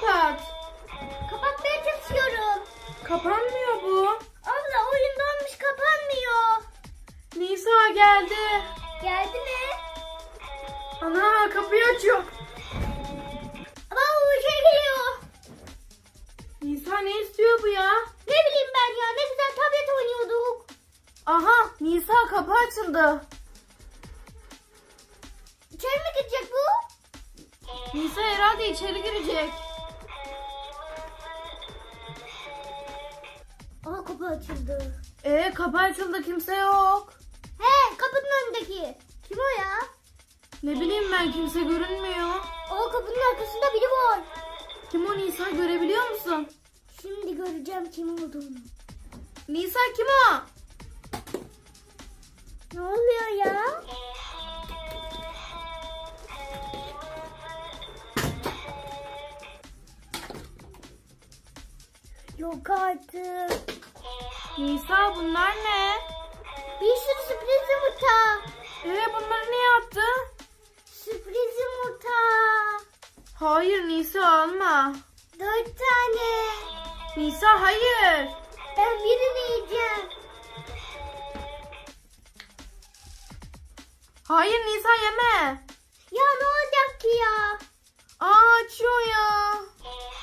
kapat. Kapatmaya çalışıyorum. Kapanmıyor bu. Abla oyun donmuş kapanmıyor. Nisa geldi. Geldi mi? Ana kapıyı açıyor. Bu şey geliyor. Nisa ne istiyor bu ya? Ne bileyim ben ya ne güzel tablet oynuyorduk. Aha Nisa kapı açıldı. İçeri mi gidecek bu? Nisa herhalde içeri girecek. Aha kapı açıldı. Ee kapı açıldı kimse yok. He kapının önündeki. Kim o ya? Ne bileyim ben kimse görünmüyor. O kapının arkasında biri var. Kim o Nisa görebiliyor musun? Şimdi göreceğim kim olduğunu. Nisa kim o? Ne oluyor ya? Yok artık. Nisa bunlar ne? Bir sürü sürpriz yumurta. Ee bunları niye attı? Sürpriz yumurta. Hayır Nisa alma. Dört tane. Nisa hayır. Ben birini yiyeceğim. Hayır Nisa yeme. Ya ne olacak ki ya? Aa açıyor ya.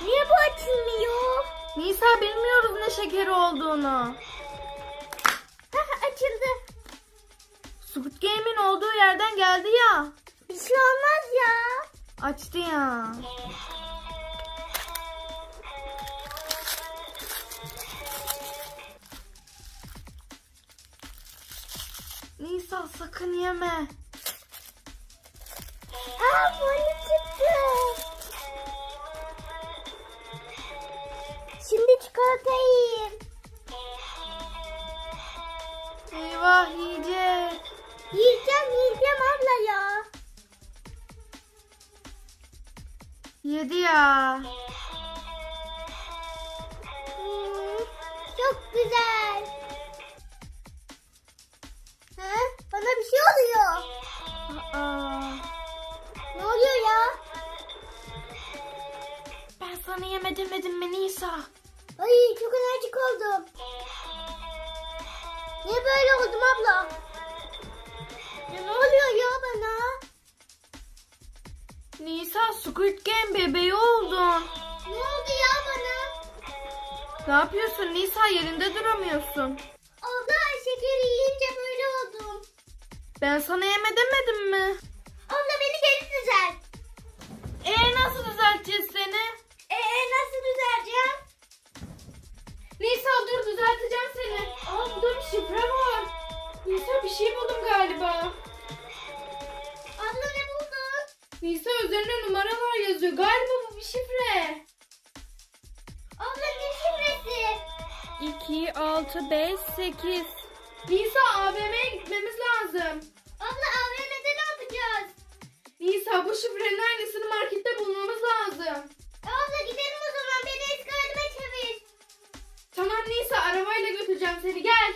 Niye bu açılmıyor? Nisa bilmiyoruz ne şekeri olduğunu. Hah açıldı. Squid Game'in olduğu yerden geldi ya. Bir şey olmaz ya. Açtı ya. Nisa sakın yeme. Aa bunu Yiyeyim. Eyvah yiyecek. Yiyeceğim yiyeceğim abla ya. Yedi ya. Hmm, çok güzel. Ha? Bana bir şey oluyor. Aa, Ne oluyor ya? ben sana yeme demedim mi Nisa? Ay çok enerjik oldum. Niye böyle oldum abla? Ya ne oluyor ya bana? Nisa Squid Game bebeği oldun. Ne oldu ya bana? Ne yapıyorsun Nisa yerinde duramıyorsun. Abla şekeri yiyince böyle oldum. Ben sana yeme demedim mi? Abla beni geri düzelt. Ee nasıl düzelteceğiz seni? Yazıyor. Galiba bu bir şifre. Abla ne şifresi? 2, 6, 5, 8. Nisa AVM'ye gitmemiz lazım. Abla AVM'de ne yapacağız? Nisa bu şifrenin aynısını markette bulmamız lazım. Abla gidelim o zaman beni eski halime çevir. Tamam Nisa arabayla götüreceğim seni gel.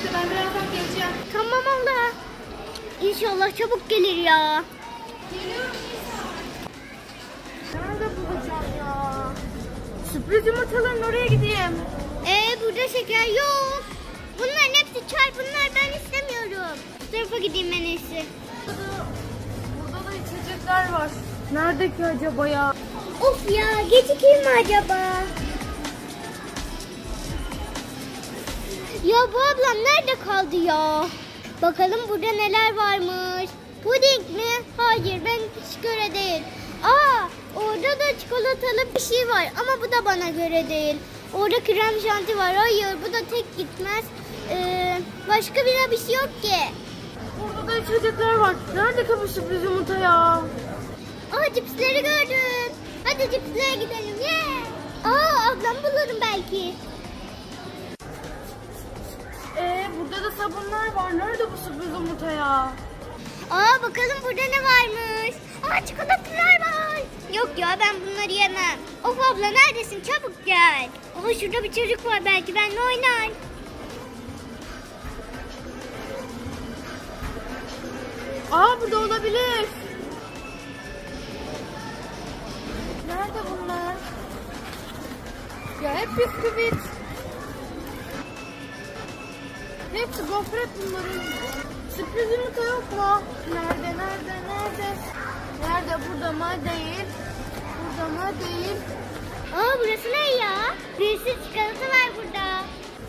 Bekle ben birazdan geleceğim. Tamam abla. İnşallah çabuk gelir ya. Geliyorum Nisa. Nerede bulacağım ya? Sürpriz yumurtaların oraya gideyim. Ee burada şeker yok. Bunların hepsi çay. Bunlar ben istemiyorum. Bu tarafa gideyim en iyisi. Burada, burada da içecekler var. Nerede ki acaba ya? Of ya gecikeyim mi acaba? Ya bu ablam nerede kaldı ya? Bakalım burada neler varmış. Puding mi? Hayır ben hiç göre değil. Aa orada da çikolatalı bir şey var ama bu da bana göre değil. Orada krem şanti var. Hayır bu da tek gitmez. Ee, başka bir bir şey yok ki. Burada da içecekler var. Nerede bu sürpriz yumurta ya? Aa cipsleri gördüm. Hadi cipslere gidelim. Yeah. Aa ablam bulurum belki. Sabunlar var. Nerede bu sürpriz yumurta ya? Aa bakalım burada ne varmış. Aa çikolatalar var. Yok ya ben bunları yemem. Of abla neredesin çabuk gel. Aa şurada bir çocuk var belki benimle oynar. Aa burada olabilir. Nerede bunlar? Ya hep bisküvit. Hepsi gofret bunların. Sürpriz yumurta yok mu? Nerede, nerede, nerede? Nerede? Burada mı? Değil. Burada mı? Değil. Aa burası ne ya? Bir sürü çikolata var burada.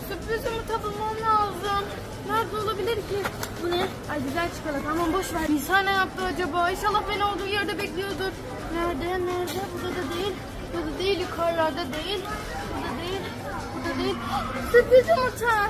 Sürpriz yumurta bulmam lazım. Nerede olabilir ki? Bu ne? Ay güzel çikolata. Aman boş ver. Nisa ne yaptı acaba? İnşallah beni olduğu yerde bekliyordur. Nerede? Nerede? Burada da değil. Burada değil. Yukarılarda değil. Burada değil. Burada değil. Sürpriz yumurta.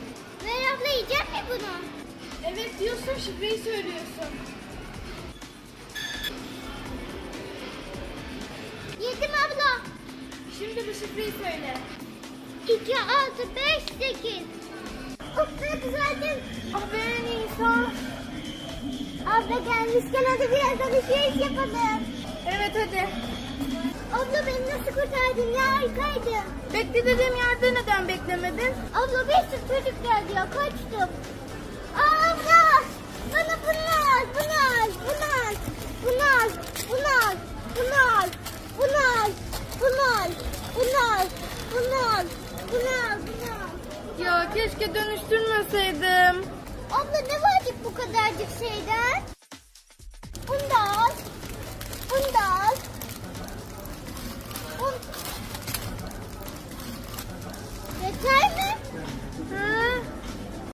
Evet diyorsun şifreyi söylüyorsun. Yedim abla. Şimdi bu şifreyi söyle. 2, 6, 5, 8. Of ne düzeldim. Ah be Nisa. Abla gelmişken hadi biraz alışveriş yapalım. Evet hadi. Abla beni nasıl kurtardın ya harikaydın. Bekle dediğim yerde neden beklemedin? Abla bir sürü çocuk geldi ya kaçtım. Bunu al. Bunu al. Bunu al. Ya keşke dönüştürmeseydim. Abla ne vardı bu kadarcık şeyden? Bunu da al.